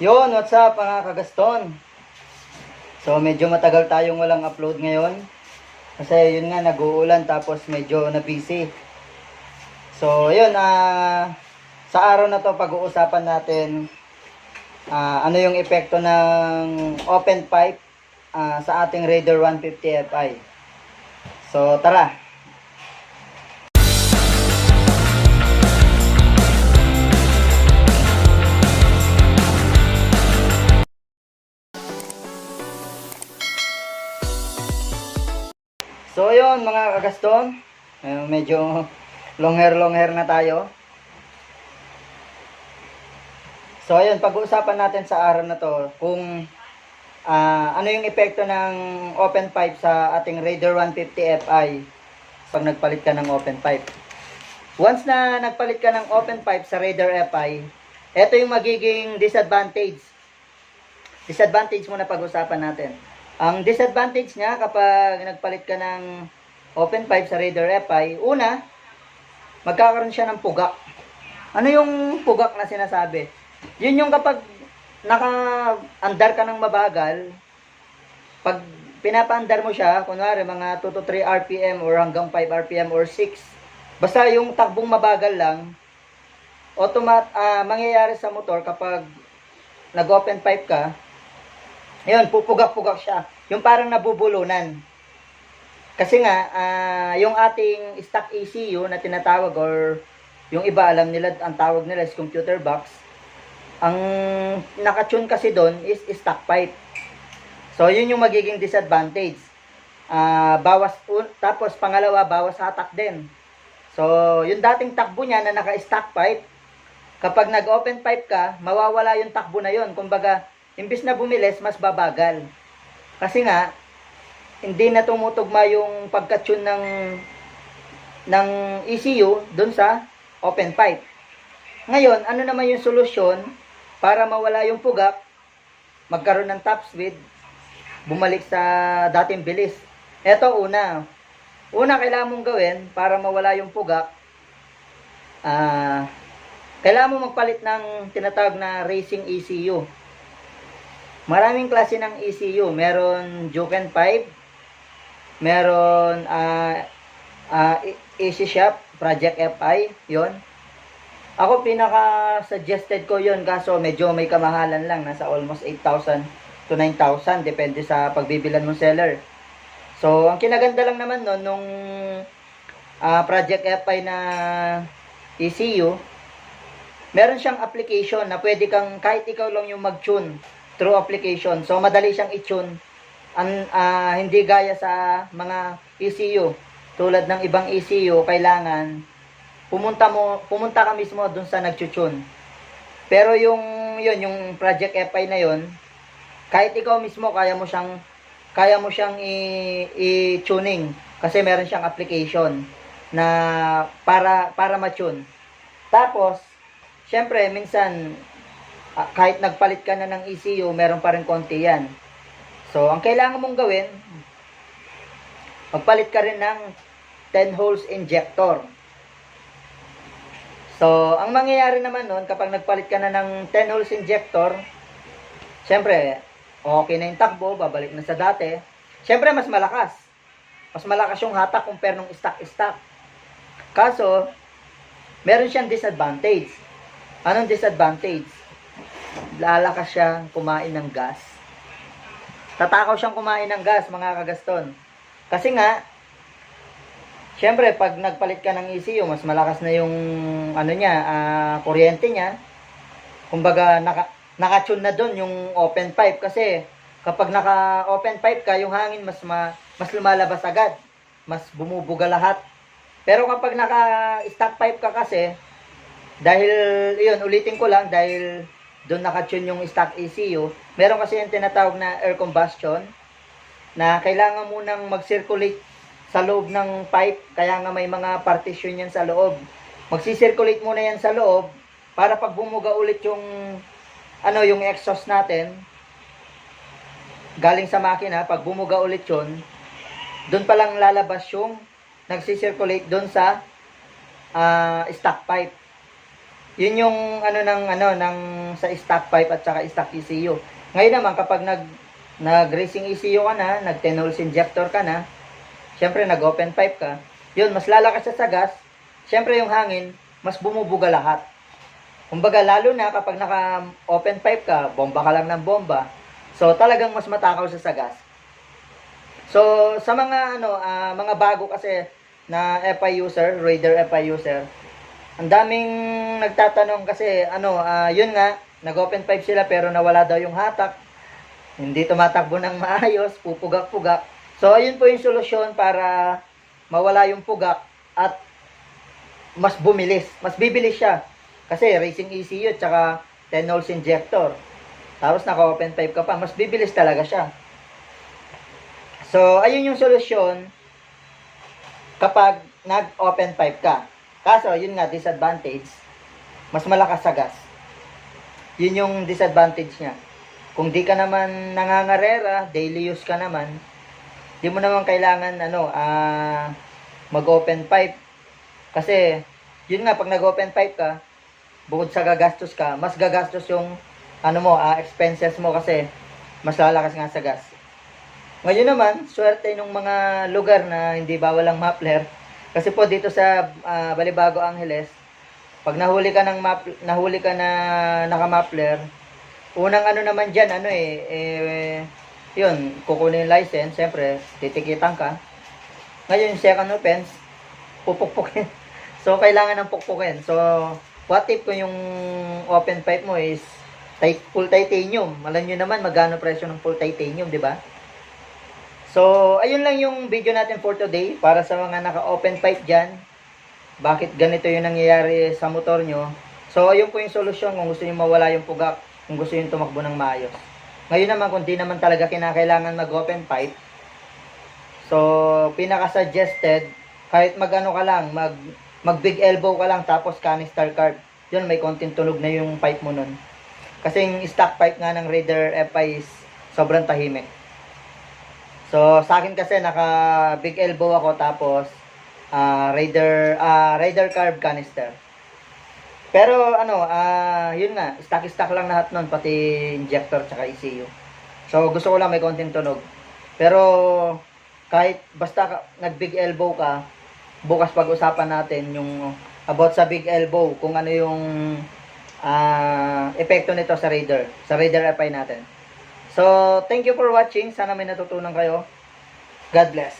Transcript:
Yon, what's up mga kagaston? So medyo matagal tayong walang upload ngayon. Kasi yun nga nag-uulan tapos medyo na busy. So yun, ah sa araw na to pag-uusapan natin ah, ano yung epekto ng open pipe ah, sa ating Raider 150 Fi. So tara, Yun mga kagaston, medyo long hair long hair na tayo. So ayun, pag-uusapan natin sa araw na to kung ah, ano yung epekto ng open pipe sa ating Raider 150 Fi pag nagpalit ka ng open pipe. Once na nagpalit ka ng open pipe sa Raider Fi, ito yung magiging disadvantage. Disadvantage muna pag-usapan natin. Ang disadvantage niya kapag nagpalit ka ng open pipe sa Raider FI, una, magkakaroon siya ng pugak. Ano yung pugak na sinasabi? Yun yung kapag naka-andar ka ng mabagal, pag pinapaandar mo siya, kunwari mga 2 to 3 RPM or hanggang 5 RPM or 6, basta yung takbong mabagal lang, automat ah, mangyayari sa motor kapag nag-open pipe ka, Ayun, pupugak-pugak siya. Yung parang nabubulunan. Kasi nga, ah, yung ating stock ECU na tinatawag or yung iba alam nila, ang tawag nila is computer box. Ang nakatune kasi doon is stock pipe. So, yun yung magiging disadvantage. Ah, bawas, un- tapos pangalawa, bawas hatak din. So, yung dating takbo niya na naka-stock pipe, kapag nag-open pipe ka, mawawala yung takbo na yun. Kumbaga, imbis na bumilis, mas babagal. Kasi nga, hindi na tumutugma yung pagka-tune ng ng ECU dun sa open pipe. Ngayon, ano naman yung solusyon para mawala yung pugak, magkaroon ng top speed, bumalik sa dating bilis. Ito una. Una kailangan mong gawin para mawala yung pugak, ah, kailangan mo magpalit ng tinatawag na racing ECU. Maraming klase ng ECU. Meron Juken 5, meron ah ah, AC Shop, Project FI, yon. Ako pinaka-suggested ko yon kaso medyo may kamahalan lang. Nasa almost 8,000 to 9,000 depende sa pagbibilan mong seller. So, ang kinaganda lang naman nun, nung ah, Project FI na ECU, meron siyang application na pwede kang, kahit ikaw lang yung mag-tune through application. So, madali siyang i-tune. An, ah, hindi gaya sa mga ECU. Tulad ng ibang ECU, kailangan pumunta mo pumunta ka mismo dun sa nagtutune. Pero yung yun, yung Project FI na yun, kahit ikaw mismo kaya mo siyang kaya mo siyang i-tuning kasi meron siyang application na para para ma-tune. Tapos, syempre minsan ah, kahit nagpalit ka na ng ECU, meron pa rin konti yan. So, ang kailangan mong gawin, magpalit ka rin ng 10 holes injector. So, ang mangyayari naman nun, kapag nagpalit ka na ng 10 holes injector, syempre, okay na yung takbo, babalik na sa dati. Syempre, mas malakas. Mas malakas yung hatak compare nung stock-stock. Kaso, meron siyang disadvantage. Anong disadvantage? Lalakas siya kumain ng gas. Tatakaw siyang kumain ng gas, mga kagaston. Kasi nga, syempre, pag nagpalit ka ng ECU, mas malakas na yung, ano niya, ah, kuryente niya. Kumbaga, naka, naka-tune na doon yung open pipe. Kasi, kapag naka-open pipe ka, yung hangin mas, ma, mas lumalabas agad. Mas bumubuga lahat. Pero kapag naka-stock pipe ka kasi, dahil, yun, ulitin ko lang, dahil doon nakatune yung stock ECU, meron kasi yung tinatawag na air combustion, na kailangan munang mag-circulate sa loob ng pipe, kaya nga may mga partition yan sa loob. Magsi-circulate muna yan sa loob, para pag bumuga ulit yung, ano, yung exhaust natin, galing sa makina, pag bumuga ulit yun, doon pa lang lalabas yung nagsi-circulate doon sa ah, stock pipe. Yun yung ano ng ano ng sa stock pipe at saka stock ECU. Ngayon naman kapag nag nag racing ECU ka na, nag 10 holes injector ka na, syempre nag open pipe ka, yun mas lalakas siya sa gas. Syempre yung hangin, mas bumubuga lahat. Kumbaga lalo na kapag naka open pipe ka, bomba ka lang ng bomba. So talagang mas matakaw siya sa gas. So sa mga ano ah, mga bago kasi na FI user, Raider FI user, ang daming nagtatanong kasi ano, ah, yun nga, nag-open pipe sila pero nawala daw yung hatak. Hindi tumatakbo ng maayos, pupugak-pugak. So ayun po yung solusyon para mawala yung pugak at mas bumilis, mas bibilis siya. Kasi racing ECU tsaka 10 holes injector. Tapos naka-open pipe ka pa, mas bibilis talaga siya. So, ayun yung solusyon kapag nag-open pipe ka. Kaso, yun nga, disadvantage, mas malakas sa gas. Yun yung disadvantage niya. Kung di ka naman nangangarera, daily use ka naman, di mo naman kailangan, ano, ah, mag-open pipe. Kasi, yun nga, pag nag-open pipe ka, bukod sa gagastos ka, mas gagastos yung, ano mo, ah, expenses mo kasi, mas lalakas nga sa gas. Ngayon naman, swerte nung mga lugar na hindi bawal ang muffler. Kasi po dito sa ah, Balibago Angeles, pag nahuli ka ng map, nahuli ka na naka-muffler, unang ano naman diyan, ano eh, eh yun, kukunin yung license, siyempre, titikitan ka. Ngayon, second offense, pupukpukin. So, kailangan ng pukpukin. So, what if kung yung open pipe mo is full titanium? Alam nyo naman magkano presyo ng full titanium, di ba? So, ayun lang yung video natin for today para sa mga naka-open pipe dyan. Bakit ganito yung nangyayari sa motor nyo. So, ayun po yung solusyon kung gusto nyo mawala yung pugak, kung gusto nyo tumakbo ng maayos. Ngayon naman, kung di naman talaga kinakailangan mag-open pipe, so, pinaka-suggested, kahit mag-ano ka lang, mag, mag big elbow ka lang, tapos canister carb, yun, may konting tunog na yung pipe mo nun. Kasi yung stock pipe nga ng Raider FI is sobrang tahimik. So, sa akin kasi naka big elbow ako tapos ah Raider ah Raider carb canister. Pero ano, ah yun nga, stock-stock lang lahat nun, pati injector tsaka ECU. So, gusto ko lang may konting tunog. Pero kahit basta ka- nag-big elbow ka, bukas pag-usapan natin yung about sa big elbow, kung ano yung ah epekto nito sa Raider, sa Raider FI natin. So, thank you for watching. Sana may natutunan kayo. God bless.